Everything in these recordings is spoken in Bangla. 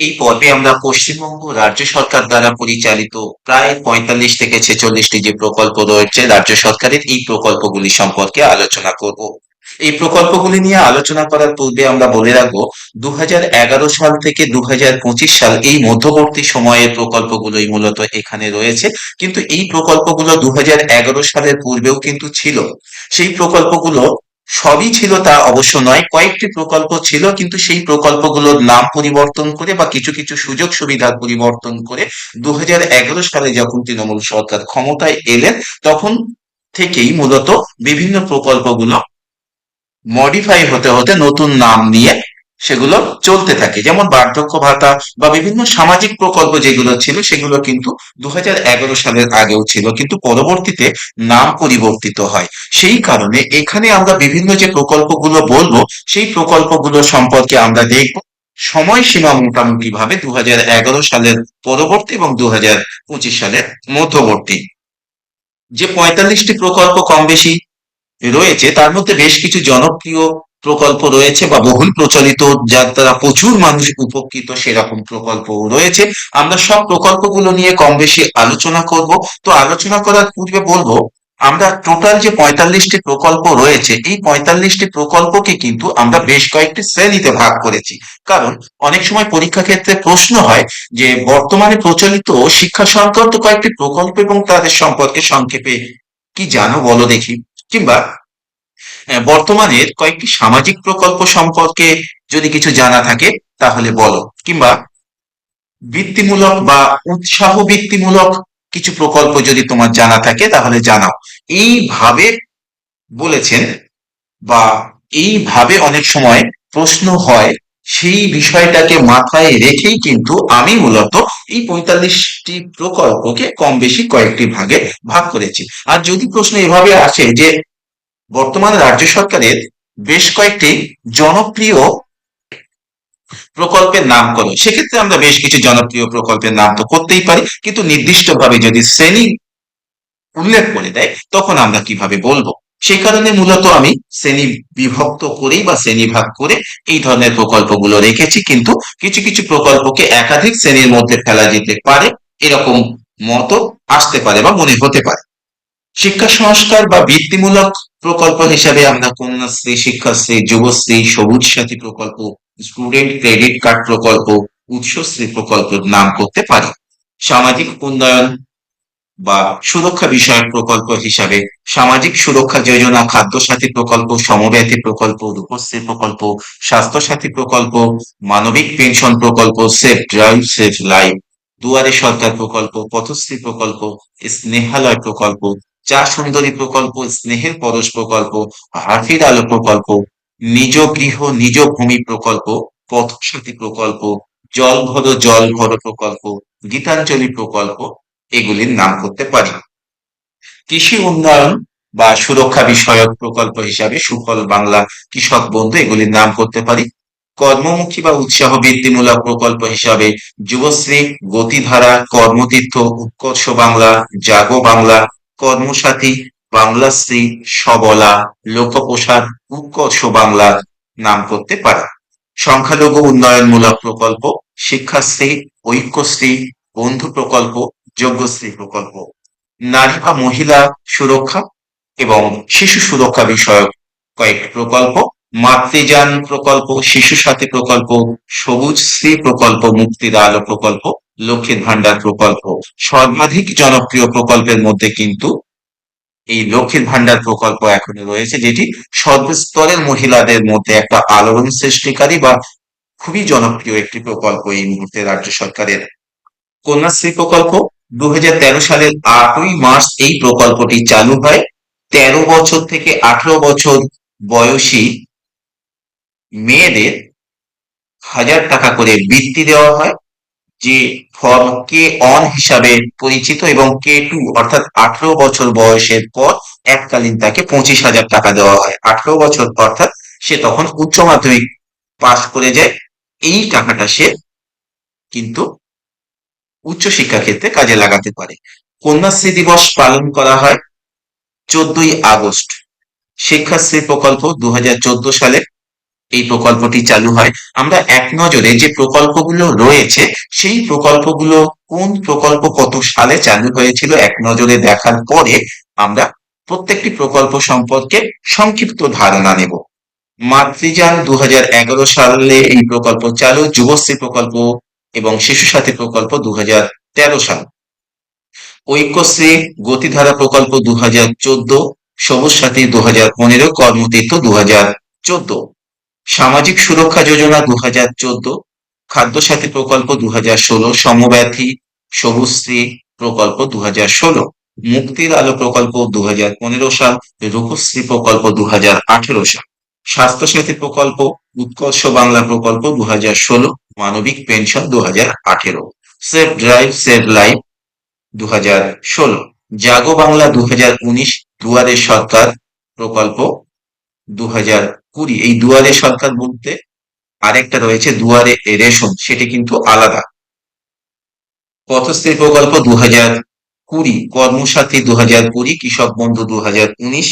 এই পর্বে আমরা পশ্চিমবঙ্গ রাজ্য সরকার দ্বারা পরিচালিত প্রায় পঁয়তাল্লিশ থেকে ছেচল্লিশটি যে প্রকল্প রয়েছে রাজ্য সরকারের, এই প্রকল্পগুলি সম্পর্কে আলোচনা করব। এই প্রকল্পগুলি নিয়ে আলোচনা করার পূর্বে আমরা বলে রাখব দু হাজার এগারো সাল থেকে দু হাজার পঁচিশ সাল এই মধ্যবর্তী সময়ের প্রকল্পগুলোই মূলত এখানে রয়েছে। কিন্তু এই প্রকল্পগুলো দু হাজার এগারো সালের পূর্বেও কিন্তু ছিল। সেই প্রকল্পগুলো সবই ছিল তা অবশ্য নয়, কয়েকটি প্রকল্প ছিল, কিন্তু সেই প্রকল্পগুলোর নাম পরিবর্তন করে বা কিছু কিছু সুযোগ সুবিধা পরিবর্তন করে দুহাজার এগারো সালে যখন তৃণমূল সরকার ক্ষমতায় এলেন, তখন থেকেই মূলত বিভিন্ন প্রকল্পগুলো মডিফাই হতে হতে নতুন নাম নিয়ে সেগুলো চলতে থাকে। যেমন বার্ধক্য ভাতা বা বিভিন্ন সামাজিক প্রকল্প যেগুলো ছিল, সেগুলো কিন্তু দু হাজার এগারো সালের আগেও ছিল, কিন্তু পরবর্তীতে নাম পরিবর্তিত হয়। সেই কারণে এখানে আমরা বিভিন্ন যে প্রকল্পগুলো বলব, সেই প্রকল্পগুলো সম্পর্কে আমরা দেখব। সময়সীমা মোটামুটি ভাবে দু হাজার এগারো সালের পরবর্তী এবং দু হাজার পঁচিশ সালের মধ্যবর্তী। যে পঁয়তাল্লিশটি প্রকল্প কম বেশি রয়েছে, তার মধ্যে বেশ কিছু জনপ্রিয় প্রকল্প রয়েছে বা বহুল প্রচলিত, যার দ্বারা প্রচুর মানুষ উপকৃত, সেরকম প্রকল্প রয়েছে। আমরা সব প্রকল্পগুলো নিয়ে কম বেশি আলোচনা করব। তো আলোচনা করার পূর্বে বলব, আমরা টোটাল যে পঁয়তাল্লিশটি প্রকল্প রয়েছে, এই পঁয়তাল্লিশটি প্রকল্পকে কিন্তু আমরা বেশ কয়েকটি শ্রেণীতে ভাগ করেছি। কারণ অনেক সময় পরীক্ষা ক্ষেত্রে প্রশ্ন হয় যে, বর্তমানে প্রচলিত শিক্ষা সংক্রান্ত কয়েকটি প্রকল্প এবং তাদের সম্পর্কে সংক্ষেপে কি জানো বলো দেখি। কিংবা বর্তমানের কয়েকটি সামাজিক প্রকল্প সম্পর্কে যদি কিছু জানা থাকে, তাহলে বলো। কিংবা বৃত্তিমূলক বা উৎসাহ বৃত্তিমূলক কিছু প্রকল্প যদি তোমার জানা থাকে, তাহলে জানাও। এইভাবে বলেছেন বা এইভাবে অনেক সময় প্রশ্ন হয়, সেই বিষয়টাকে মাথায় রেখেই কিন্তু আমি মূলত এই পঁয়তাল্লিশটি প্রকল্পকে কম বেশি কয়েকটি ভাগে ভাগ করেছি। আর যদি প্রশ্ন এভাবে আসে যে বর্তমান রাজ্য সরকারের বেশ কয়েকটি জনপ্রিয় প্রকল্পের নাম করো। সেক্ষেত্রে আমরা বেশ কিছু জনপ্রিয় প্রকল্পের নাম তো করতেই পারি। কিন্তু নির্দিষ্টভাবে যদি শ্রেণি উল্লেখ করে দেয়, তখন আমরা কীভাবে বলব? সেই কারণে মূলত আমি শ্রেণি বিভক্ত করেই বা শ্রেণি ভাগ করে এই ধরনের প্রকল্পগুলো রেখেছি। কিন্তু কিছু কিছু প্রকল্পকে একাধিক শ্রেণির মধ্যে ফেলা যেতে পারে, এরকম মত আসতে পারে বা মনে হতে পারে। শিক্ষা সংস্কার বা বৃত্তিমূলক প্রকল্প হিসাবে আমরা কন্যাশ্রী, শিক্ষাশ্রী, যুবশ্রী সবুজ সাথী প্রকল্প, স্টুডেন্ট ক্রেডিট কার্ড প্রকল্প, উৎসশ্রী প্রকল্পের নাম করতে পারি। সামাজিক উন্নয়ন বা সুরক্ষা বিষয়ক প্রকল্প হিসাবে সামাজিক সুরক্ষা যোজনা খাদ্য সাথী প্রকল্প সমব্যাথী প্রকল্প, রূপশ্রী প্রকল্প স্বাস্থ্য সাথী প্রকল্প, মানবিক পেনশন প্রকল্প, সেফ ড্রাইভ, সেফ লাইফ, দুয়ারে সরকার প্রকল্প, পথশ্রী প্রকল্প, স্নেহালয় প্রকল্প চা সুন্দরী প্রকল্প, স্নেহের পরশ প্রকল্প হাফির আলো প্রকল্প, নিজ গৃহ, নিজ ভূমি প্রকল্প, পথসাথী প্রকল্প, জল ভরো জল ভরো প্রকল্প, গীতাঞ্জলি প্রকল্প, এগুলির নাম করতে পারি। কৃষি উন্নয়ন বা সুরক্ষা বিষয়ক প্রকল্প হিসাবে সুফল বাংলা কৃষক বন্ধু এগুলির নাম করতে পারি। কর্মমুখী বা উৎসাহ বৃত্তিমূলক প্রকল্প হিসাবে যুবশ্রী, গতিধারা, কর্মতীর্থ, উৎকর্ষ বাংলা, জাগো বাংলা কর্মসাথী বাংলাশ্রী সবলা, লোকপ্রসাদ, উৎকর্ষ বাংলার নাম করতে পারে। সংখ্যালঘু উন্নয়নমূলক প্রকল্প, শিক্ষাশ্রী, ঐক্যশ্রী, বন্ধু প্রকল্প, যজ্ঞশ্রী প্রকল্প। নারী বা মহিলা সুরক্ষা এবং শিশু সুরক্ষা বিষয়ক কয়েকটি প্রকল্প, মাতৃযান প্রকল্প, শিশু সাথী প্রকল্প, সবুজ শ্রী প্রকল্প, মুক্তির আলো প্রকল্প লক্ষ্মীর ভান্ডার প্রকল্প। সর্বাধিক জনপ্রিয় প্রকল্পের মধ্যে কিন্তু এই লক্ষ্মীর ভান্ডার প্রকল্প এখনও রয়েছে, যেটি সর্বস্তরের মহিলাদের মধ্যে একটা আলোড়ন সৃষ্টিকারী বা খুবই জনপ্রিয় একটি প্রকল্প এই মুহূর্তে রাজ্য সরকারের। কন্যাশ্রী প্রকল্প দু হাজার তেরো সালের আটই মার্চ এই প্রকল্পটি চালু হয়। তেরো বছর থেকে আঠারো বছর বয়সী মেয়েদের হাজার টাকা করে বৃত্তি দেওয়া হয়। যে ফর্ম কে অন হিসাবে পরিচিত এবং কে টু অর্থাৎ আঠারো বছর বয়সের পর এককালীন তাকে পঁচিশ হাজার টাকা দেওয়া হয়। আঠারো বছর অর্থাৎ সে তখন উচ্চ মাধ্যমিক পাশ করে যায়। এই টাকাটা সে কিন্তু উচ্চশিক্ষা ক্ষেত্রে কাজে লাগাতে পারে। কন্যাশ্রী দিবস পালন করা হয় চোদ্দই আগস্ট। শিক্ষাশ্রী প্রকল্প দু হাজার চোদ্দ সালে এই প্রকল্পটি চালু হয়। আমরা এক নজরে যে প্রকল্পগুলো রয়েছে, সেই প্রকল্পগুলো কোন প্রকল্প কত সালে চালু হয়েছিল এক নজরে দেখার পরে আমরা প্রত্যেকটি প্রকল্প সম্পর্কে সংক্ষিপ্ত ধারণা নেব। মাতৃযান দু হাজার এগারো সালে এই প্রকল্প চালু, যুবশ্রী প্রকল্প এবং শিশু সাথী প্রকল্প দু হাজার তেরো সাল। ঐক্যশ্রী গতিধারা প্রকল্প দু হাজার চোদ্দ, সবুজ সাথী দু হাজার পনেরো, কর্মতীর্থ দু হাজার চোদ্দ। সামাজিক সুরক্ষা যোজনা দু হাজার চোদ্দ খাদ্য সাথী প্রকল্প দু হাজার ষোলো, সমব্যাথী সবুজশ্রী প্রকল্প দু হাজার ষোলো, মুক্তির আলো প্রকল্প দু হাজার পনেরো সাল রূপশ্রী প্রকল্প দু হাজার আঠেরো সাল। স্বাস্থ্যসাথী প্রকল্প, উৎকর্ষ বাংলা প্রকল্প দু হাজার ষোলো, মানবিক পেনশন দু হাজার আঠেরো। সেভ ড্রাইভ সেভ লাইফ দু হাজার ষোলো। জাগো বাংলা দু হাজার উনিশ, দুয়ারে সরকার প্রকল্প দু হাজার কুড়ি এই দুয়ারে সরকার বলতে আরেকটা রয়েছে, দুয়ারে রেশন সেটি কিন্তু আলাদা। পথশ্রী প্রকল্প দু হাজার কুড়ি, কর্মসাথী দু হাজার কুড়ি, কৃষক বন্ধু দু হাজার উনিশ।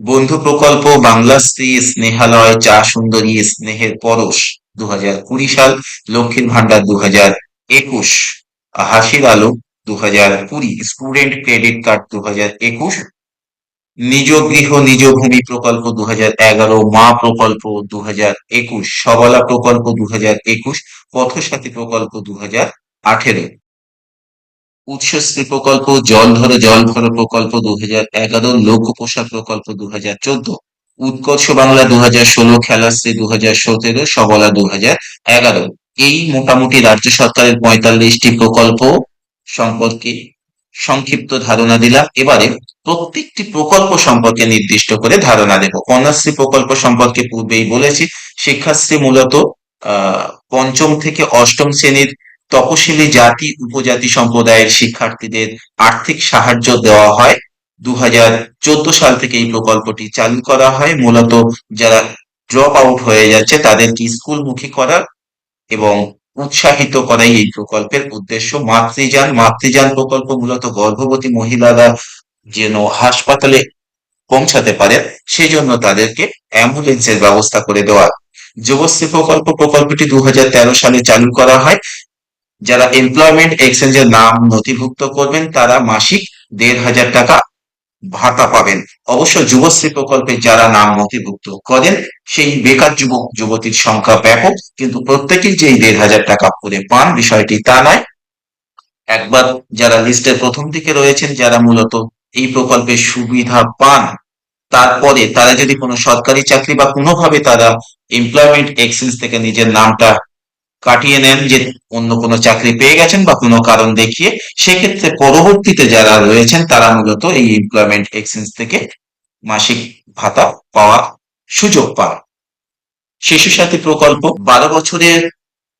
বন্ধু প্রকল্প বাংলাশ্রী স্নেহালয় চা সুন্দরী স্নেহের পরশ দু হাজার কুড়ি সাল লক্ষ্মীর ভান্ডার দু হাজার একুশ। হাসির আলো দু হাজার কুড়ি, স্টুডেন্ট ক্রেডিট কার্ড দু হাজার একুশ। নিজ গৃহ, নিজ ভূমি প্রকল্প দু এগারো, মা প্রকল্প দু একুশ, সবলা প্রকল্প দু একুশ, পথসাথী প্রকল্প দু আঠেরো। উৎসশ্রী প্রকল্প, জল ধরো, জল ভরো প্রকল্প দু এগারো, লোক পোষা প্রকল্প দু চোদ্দ। উৎকর্ষ বাংলা দু হাজার ষোলো, খেলাশ্রী দু হাজার সতেরো, সবলা দু হাজার এগারো। এই মোটামুটি রাজ্য সরকারের পঁয়তাল্লিশটি প্রকল্প সম্পর্কে সংক্ষিপ্ত ধারণা দিলাম। এবারে প্রত্যেকটি প্রকল্প সম্পর্কে নির্দিষ্ট করে ধারণা দেব। কন্যাশ্রী প্রকল্প সম্পর্কে পূর্বেই বলেছি, শিক্ষাশ্রী মূলত পঞ্চম থেকে অষ্টম শ্রেণির তপশিলি জাতি, উপজাতি সম্প্রদায়ের শিক্ষার্থীদের আর্থিক সাহায্য দেওয়া হয়। দু হাজার চোদ্দ সাল থেকে এই প্রকল্পটি চালু করা হয়। মূলত যারা ড্রপ আউট হয়ে যাচ্ছে, তাদেরকে স্কুলমুখী করার এবং উৎসাহিত করাই এই প্রকল্পের উদ্দেশ্য মাতৃযান মাতৃযান প্রকল্প মূলত গর্ভবতী মহিলারা যেন হাসপাতালে পৌঁছাতে পারে, সেজন্য তাদেরকে অ্যাম্বুলেন্সের ব্যবস্থা করে দেওয়া। যুবশ্রী প্রকল্প, প্রকল্পটি দু হাজার তেরো সালে চালু করা হয়। যারা এমপ্লয়মেন্ট এক্সচেঞ্জের নাম নথিভুক্ত করবেন, তারা মাসিক দেড় হাজার টাকা ভাতা পাবেন। অবশ্য যুবশ্রী প্রকল্পে যারা নাম নথিভুক্ত করেন, সেই বেকার যুবক, যুবতীর সংখ্যা ব্যাপক, কিন্তু প্রত্যেকেই যে এই দেড় হাজার টাকা করে পান, বিষয়টি তা নয়। একবার যারা লিস্টের প্রথম দিকে রয়েছেন, যারা মূলত এই প্রকল্পের সুবিধা পান, তারপরে তারা যদি কোনো সরকারি চাকরি বা কোনোভাবে তারা এমপ্লয়মেন্ট এক্সচেঞ্জ থেকে নিজের নামটা কাটিয়ে নেন যে অন্য কোনো চাকরি পেয়ে গেছেন বা কোনো কারণ দেখিয়ে, সেক্ষেত্রে পরবর্তীতে যারা রয়েছেন, তারা মূলত এই এমপ্লয়মেন্ট এক্সচেঞ্জ থেকে মাসিক ভাতা পাওয়া সুযোগ পান। শিশু সাথী প্রকল্প, বারো বছরের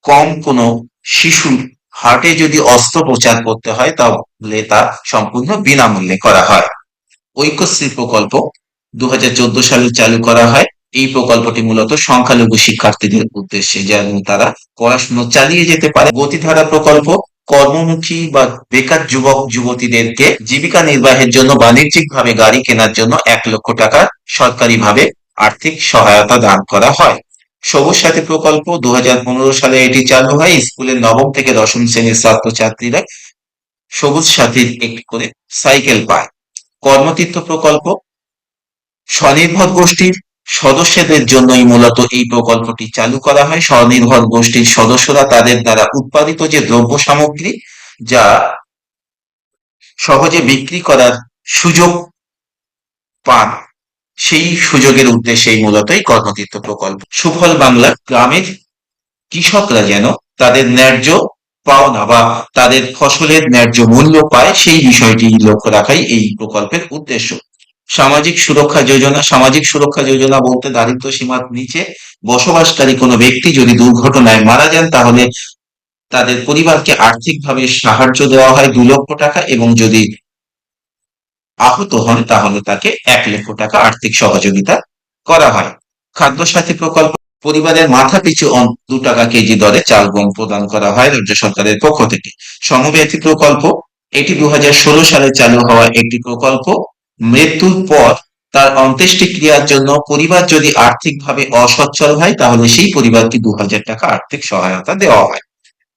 কম কোনো শিশুর হার্টে যদি অস্ত্রোপচার করতে হয়, তাহলে তা সম্পূর্ণ বিনামূল্যে করা হয়। ঐক্যশ্রী প্রকল্প দু হাজার চোদ্দ সালে চালু করা হয়। এই প্রকল্পটি মূলত সংখ্যালঘু শিক্ষার্থীদের উদ্দেশ্যে, যেন তারা পড়াশোনা চালিয়ে যেতে পারে। গতিধারা প্রকল্প কর্মমুখী বা বেকার যুবক, যুবতীদেরকে জীবিকা নির্বাহের জন্য, বাণিজ্যিকভাবে গাড়ি কেনার জন্য এক লক্ষ টাকা সরকারিভাবে আর্থিক সহায়তা দান করা হয়। সবুজ সাথী প্রকল্প দু হাজার পনেরো সালে এটি চালু হয়। স্কুলের নবম থেকে দশম শ্রেণির ছাত্রছাত্রীরা সবুজ সাথীর একটি করে সাইকেল পায়। কর্মতীর্থ প্রকল্প স্বনির্ভর গোষ্ঠীর সদস্যদের জন্যই মূলত এই প্রকল্পটি চালু করা হয়। স্বনির্ভর গোষ্ঠীর সদস্যরা তাদের দ্বারা উৎপাদিত যে দ্রব্য সামগ্রী যা সহজে বিক্রি করার সুযোগ পান, সেই সুযোগের উদ্দেশ্যেই মূলত এই কর্মতীর্থ প্রকল্প। সুফল বাংলা গ্রামের কৃষকরা যেন তাদের ন্যায্য পাওনা বা তাদের ফসলের ন্যায্য মূল্য পায়, সেই বিষয়টি লক্ষ্য রাখাই এই প্রকল্পের উদ্দেশ্য। সামাজিক সুরক্ষা যোজনা, সামাজিক সুরক্ষা যোজনা বলতে দারিদ্র সীমার নিচে বসবাসকারী কোনো ব্যক্তি যদি দুর্ঘটনায় মারা যান, তাহলে তাদের পরিবারকে আর্থিকভাবে সাহায্য দেওয়া হয় দু লক্ষ টাকা এবং যদি আহত হন, তাহলে তাকে এক লক্ষ টাকা আর্থিক সহযোগিতা করা হয়। খাদ্য সাথী প্রকল্প, পরিবারের মাথা পিছু দু টাকা কেজি দরে চাল, গম প্রদান করা হয় রাজ্য সরকারের পক্ষ থেকে। সমব্যথী প্রকল্প, এটি দু হাজার ষোলো সালে চালু হওয়া একটি প্রকল্প। মৃত্যুর পর তার অন্ত্যেষ্টি ক্রিয়ার জন্য পরিবার যদি আর্থিকভাবে অসচ্ছল হয়, তাহলে সেই পরিবারকে দু হাজার টাকা আর্থিক সহায়তা দেওয়া হয়।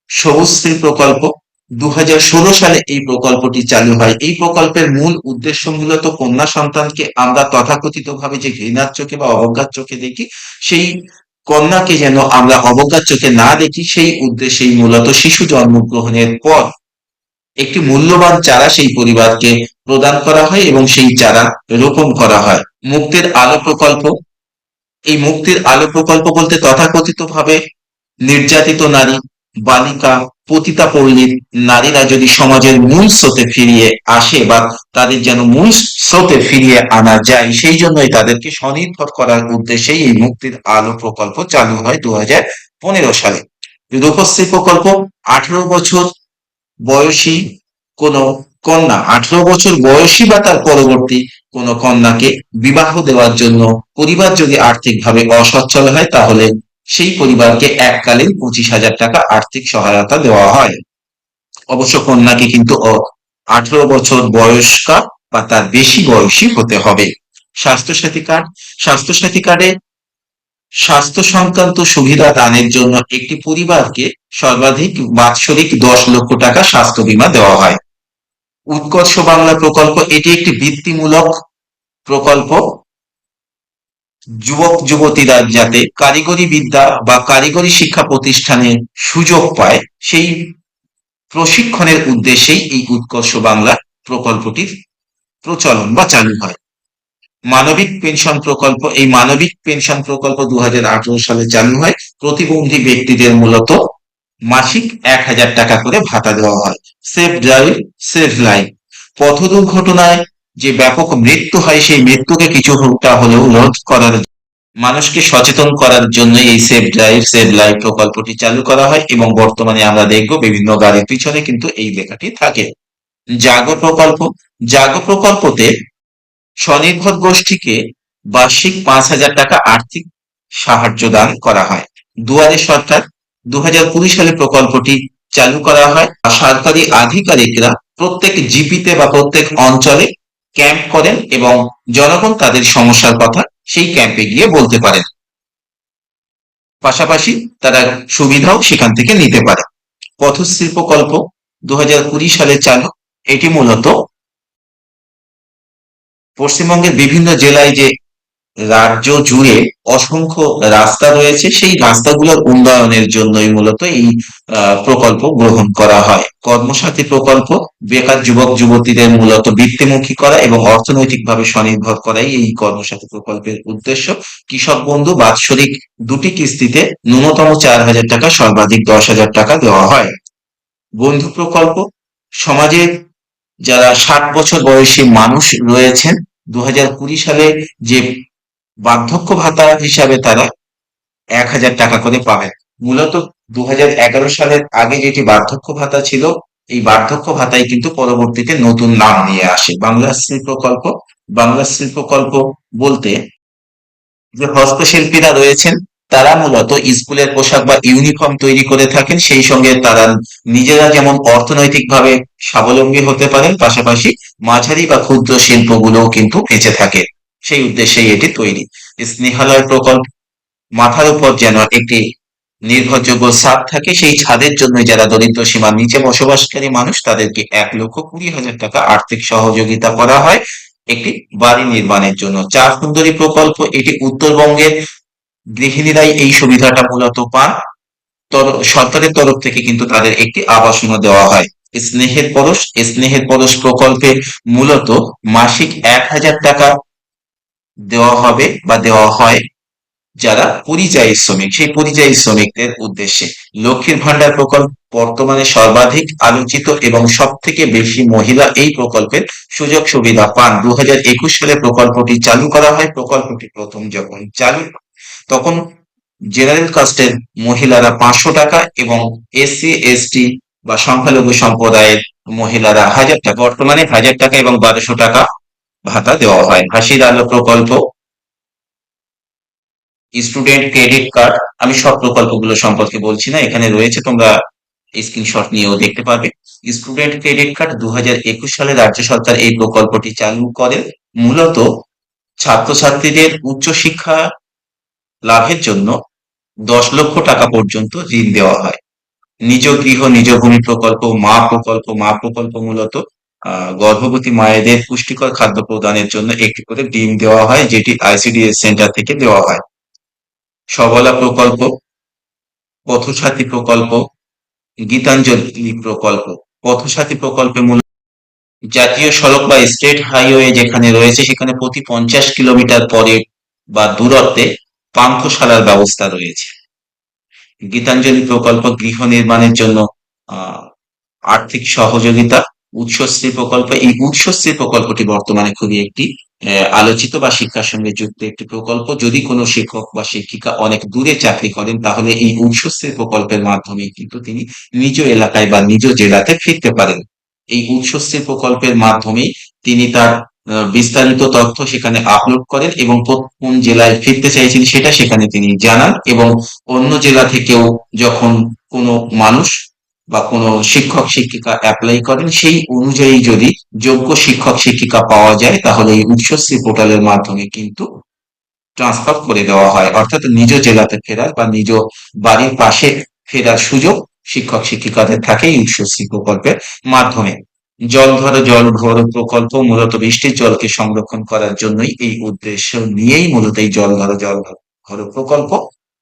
সবুজশ্রী প্রকল্প। দুই হাজার ষোলো সালে এই প্রকল্পটি চালু হয়। এই প্রকল্পের মূল উদ্দেশ্য মূলত কন্যা সন্তানকে আমরা তথাকথিত ভাবে যে ঘৃণার চোখে বা অবজ্ঞার চোখে দেখি, সেই কন্যাকে যেন আমরা অবজ্ঞার চোখে না দেখি, সেই উদ্দেশ্যেই মূলত শিশু জন্মগ্রহণের পর একটি মূল্যবান চারা সেই পরিবারকে প্রদান করা হয় এবং সেই চারা রোপণ করা হয়। মুক্তির আলো প্রকল্প। এই মুক্তির আলো প্রকল্প বলতে তথাকথিত ভাবে নির্যাতিত নারী, বালিকা, পতিতা পল্লীর নারীরা যদি সমাজের মূল স্রোতে ফিরিয়ে আসে বা তাদের যেন মূল স্রোতে ফিরিয়ে আনা যায়, সেই জন্যই তাদেরকে স্বনির্ভর করার উদ্দেশ্যেই এই মুক্তির আলো প্রকল্প চালু হয় দু সালে। রূপশ্রী প্রকল্প আঠারো বছর বয়সী কোনো কন্যা। আঠারো বছর বয়সী বা তার পরবর্তী কোনো কন্যাকে বিবাহ দেওয়ার জন্য পরিবার যদি আর্থিকভাবে অসচ্ছল হয়, তাহলে সেই পরিবারকে এককালীন পঁচিশ হাজার টাকা আর্থিক সহায়তা দেওয়া হয়। অবশ্য কন্যাকে কিন্তু আঠারো বছর বয়স্কা বা তার বেশি বয়সী হতে হবে। স্বাস্থ্যসাথী কার্ড, স্বাস্থ্যসাথী কার্ডে স্বাস্থ্য সংক্রান্ত সুবিধা দানের জন্য একটি পরিবারকে সর্বাধিক বাৎসরিক দশ লক্ষ টাকা স্বাস্থ্য বীমা দেওয়া হয়। উৎকর্ষ বাংলা প্রকল্প এটি একটি বৃত্তিমূলক প্রকল্প। যুবক, যুবতীরা যাতে কারিগরি বিদ্যা বা কারিগরি শিক্ষা প্রতিষ্ঠানে সুযোগ পায়, সেই প্রশিক্ষণের উদ্দেশ্যেই এই উৎকর্ষ বাংলা প্রকল্পটির প্রচলন বা চালু হয়। মানবিক পেনশন প্রকল্প, এই মানবিক পেনশন প্রকল্প দু সালে চালু হয়। প্রতিবন্ধী ব্যক্তিদের মূলত মাসিক এক হাজার টাকা করে ভাতা দেওয়া হয়। Safe drive, safe life. পথ দুর্ঘটনায় যে ব্যাপক মৃত্যু হয়, সেই মৃত্যুকে কিছুটা হলেও রোধ করার মানুষকে সচেতন করার জন্য এই সেফ ড্রাইভ সেভ লাইফ প্রকল্পটি চালু করা হয় এবং বর্তমানে আমরা দেখব বিভিন্ন গাড়ির পিছনে কিন্তু এই লেখাটি থাকে। জাগো প্রকল্প, জাগো প্রকল্পতে স্বনির্ভর গোষ্ঠীকে বার্ষিক পাঁচ হাজার টাকা আর্থিক সাহায্য দান করা হয়। দুয়ারে সরকার দু হাজার কুড়ি সালে প্রকল্পটি চালু করা হয়। সরকারি আধিকারিকরা প্রত্যেক জিপিতে বা প্রত্যেক অঞ্চলে ক্যাম্প করেন এবং জনগণ তাদের সমস্যার কথা সেই ক্যাম্পে গিয়ে বলতে পারেন। পাশাপাশি তারা সুবিধাও সেখান থেকে নিতে পারে। পথশ্রী প্রকল্প দু সালে চালু। এটি মূলত পশ্চিমবঙ্গের বিভিন্ন জেলায় যে রাজ্য জুড়ে অসংখ্য রাস্তা রয়েছে, সেই রাস্তাগুলোর উন্নয়নের জন্যই মূলত এই প্রকল্প গ্রহণ করা হয়। কর্মসাথী প্রকল্প বেকার যুবক, যুবতীদের মূলত বৃত্তিমুখী করা এবং অর্থনৈতিকভাবে স্বনির্ভর করাই এই কর্মসাথী প্রকল্পের উদ্দেশ্য। কৃষক বন্ধু, বাৎসরিক দুটি কিস্তিতে ন্যূনতম চার হাজার টাকা, সর্বাধিক দশ হাজার টাকা দেওয়া হয়। বন্ধু প্রকল্প সমাজের যারা ষাট বছর বয়সী মানুষ রয়েছেন দু হাজার কুড়ি সালে যে বার্ধক্য ভাতা হিসাবে তারা এক হাজার টাকা করে পাবেন। মূলত দু হাজার এগারো সালের আগে যেটি বার্ধক্য ভাতা ছিল, এই বার্ধক্য ভাতাই কিন্তু পরবর্তীতে নতুন নাম নিয়ে আসে। বাংলা স্ত্রী প্রকল্প বাংলা প্রকল্প বলতে যে হস্তশিল্পীরা রয়েছেন তারা মূলত স্কুলের পোশাক বা ইউনিফর্ম তৈরি করে থাকেন। সেই সঙ্গে তারা নিজেরা যেমন অর্থনৈতিকভাবে স্বাবলম্বী হতে পারেন, পাশাপাশি মাঝারি বা ক্ষুদ্র শিল্পগুলোও কিন্তু বেঁচে থাকে। সেই উদ্দেশ্যেই এটি তৈরি। স্নেহালয় প্রকল্প মাথার উপর যেন একটি নির্ভরযোগ্য ছাদ থাকে, সেই ছাদের জন্য যারা দরিদ্র সীমার নিচে বসবাসকারী মানুষ, তাদেরকে এক লক্ষ কুড়ি হাজার টাকা আর্থিক সহযোগিতা করা হয়। একটি বাড়ি নির্মাণের জন্য। চার সুন্দরী প্রকল্প, এটি উত্তরবঙ্গের গৃহিণীরাই এই সুবিধাটা মূলত পান। সরকারের তরফ থেকে কিন্তু তাদের একটি আবাসনও দেওয়া হয়। স্নেহের পরশ স্নেহের পরশ প্রকল্পে মূলত মাসিক এক হাজার টাকা দেওয়া হবে বা দেওয়া হয় যারা পরিযায়ী শ্রমিক। সেই পরিযায়ী শ্রমিকদের উদ্দেশ্যে লক্ষ্মীর ভান্ডার প্রকল্প বর্তমানে সর্বাধিক আলোচিত এবং সব থেকে বেশি মহিলা এই প্রকল্পের সুযোগ সুবিধা পান। দু হাজার একুশ সালে প্রকল্পটি চালু করা হয়। প্রকল্পটি প্রথম যখন চালু তখন জেনারেল কাস্টের মহিলারা পাঁচশো টাকা এবং এসসি এসটি বা সংখ্যালঘু সম্প্রদায়ের মহিলারা হাজার টাকা, বর্তমানে হাজার টাকা এবং বারোশো টাকা ভাতা দেওয়া হয়। হাসির আলো প্রকল্প স্টুডেন্ট ক্রেডিট কার্ড আমি সব প্রকল্পগুলো সম্পর্কে বলছি না, এখানে রয়েছে, তোমরা স্ক্রিনশট নিয়েও দেখতে পাবে স্টুডেন্ট ক্রেডিট কার্ড দু হাজার একুশ সালে রাজ্য সরকার এই প্রকল্পটি চালু করে। মূলত ছাত্রছাত্রীদের উচ্চশিক্ষা লাভের জন্য দশ লক্ষ টাকা পর্যন্ত ঋণ দেওয়া হয়। নিজ গৃহ, নিজ ভূমি প্রকল্প, মা প্রকল্প মা প্রকল্প মূলত গর্ভবতী মায়েদের পুষ্টিকর খাদ্য প্রদানের জন্য একটি করে ডিম দেওয়া হয়, যেটি আইসিডিএস সেন্টার থেকে দেওয়া হয়। সবলা প্রকল্প, পথসাথী প্রকল্প, গীতাঞ্জলি প্রকল্প। পথসাথী প্রকল্পে মূলত জাতীয় সড়ক বা স্টেট হাইওয়ে যেখানে রয়েছে, সেখানে প্রতি পঞ্চাশ কিলোমিটার পরে বা দূরত্বে পান্থশালার ব্যবস্থা রয়েছে। গীতাঞ্জলি প্রকল্প গৃহ নির্মাণের জন্য আর্থিক সহযোগিতা, উৎসশ্রী প্রকল্প। এই উৎসশ্রী প্রকল্পটি বর্তমানে খুবই একটি আলোচিত বা শিক্ষার সঙ্গে যুক্ত একটি প্রকল্প। যদি কোনো শিক্ষক বা শিক্ষিকা অনেক দূরে চাকরি করেন, তাহলে এই উৎসশ্রী প্রকল্পের মাধ্যমে কিন্তু তিনি নিজ এলাকায় বা নিজ জেলাতে ফিরতে পারেন। এই উৎসশ্রী প্রকল্পের মাধ্যমেই তিনি তার বিস্তারিত তথ্য সেখানে আপলোড করেন এবং কোন জেলায় ফিরতে চাইছেন সেটা সেখানে তিনি জানান এবং অন্য জেলা থেকেও যখন কোনো মানুষ বা কোনো শিক্ষক, শিক্ষিকা অ্যাপ্লাই করেন, সেই অনুযায়ী যদি যোগ্য শিক্ষক, শিক্ষিকা পাওয়া যায়, তাহলে এই উচ্চশ্রী পোর্টালের মাধ্যমে কিন্তু ট্রান্সফার করে দেওয়া হয়। অর্থাৎ নিজ জেলাতে ফেরার বা নিজ বাড়ির পাশে ফেরার সুযোগ শিক্ষক, শিক্ষিকাদের থাকে এই উচ্চশ্রী প্রকল্পের মাধ্যমে। জল ধরো জল ভরো প্রকল্প মূলত বৃষ্টির জলকে সংরক্ষণ করার জন্যই এই উদ্দেশ্য নিয়েই মূলত এই জল ধরো জল ভরো প্রকল্প।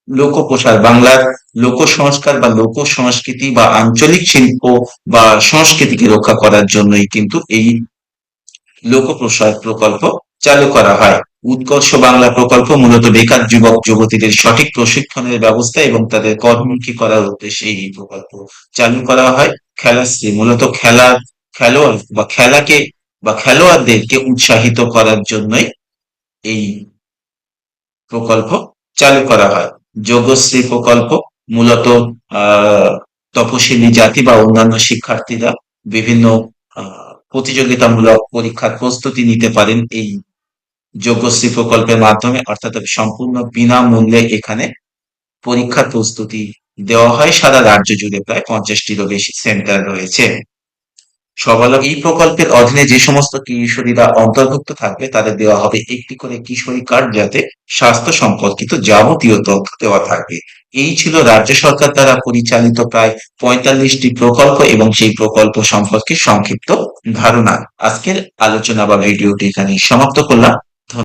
লোক প্রসার বাংলার লোক সংস্কার বা লোক সংস্কৃতি বা আঞ্চলিক শিল্প বা সংস্কৃতিকে রক্ষা করার জন্যই কিন্তু এই লোক প্রসার প্রকল্প চালু করা হয়। উৎকর্ষ বাংলা প্রকল্প মূলত বেকার যুবক, যুবতীদের সঠিক প্রশিক্ষণের ব্যবস্থা এবং তাদের কর্মমুখী করার উদ্দেশ্যে এই প্রকল্প চালু করা হয়। খেলাশ্রী মূলত খেলা খেলোয়াড় বা খেলাকে বা খেলোয়াড়দেরকে উৎসাহিত করার জন্যই এই প্রকল্প চালু করা হয়। যোগশ্রী প্রকল্প মূলত তপশিলি জাতি বা অন্যান্য শিক্ষার্থীরা বিভিন্ন প্রতিযোগিতামূলক পরীক্ষার প্রস্তুতি নিতে পারেন এই যোগ্যশ্রী প্রকল্পের মাধ্যমে। অর্থাৎ সম্পূর্ণ বিনামূল্যে এখানে পরীক্ষার প্রস্তুতি দেওয়া হয়। সারা রাজ্য জুড়ে প্রায় পঞ্চাশটিরও বেশি সেন্টার রয়েছে। সবালক এই প্রকল্পের অধীনে যে সমস্ত কিশোরীরা অন্তর্ভুক্ত থাকবে, তাদের দেওয়া হবে একটি করে কিশোরী কার্ড যাতে স্বাস্থ্য সম্পর্কিত যাবতীয় তথ্য দেওয়া থাকবে। এই ছিল রাজ্য সরকার দ্বারা পরিচালিত প্রায় পঁয়তাল্লিশটি প্রকল্প এবং সেই প্রকল্প সম্পর্কে সংক্ষিপ্ত ধারণা। আজকের আলোচনা বা ভিডিওটি এখানে সমাপ্ত করলাম।